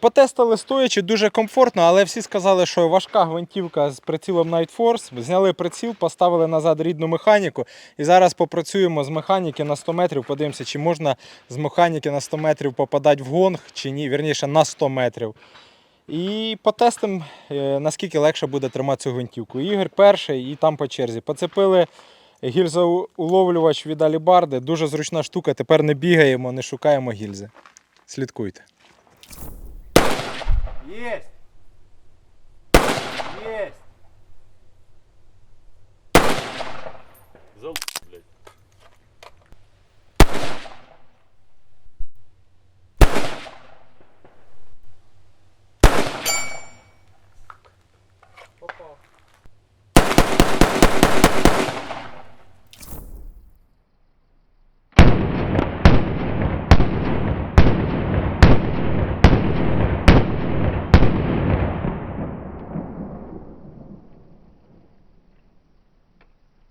Потестили стоячи дуже комфортно, але всі сказали, що важка гвинтівка з прицілом Night Force. Зняли приціл, поставили назад рідну механіку. І зараз попрацюємо з механіки на 100 метрів. Подивимося, чи можна з механіки на 100 метрів попадати в гонг, чи ні, вірніше на 100 метрів. І потестимо, е, наскільки легше буде тримати цю гвинтівку. Ігор перший і там по черзі. Поцепили гільзоуловлювач від Алібарди. Дуже зручна штука. Тепер не бігаємо, не шукаємо гільзи. Слідкуйте. Есть! Есть!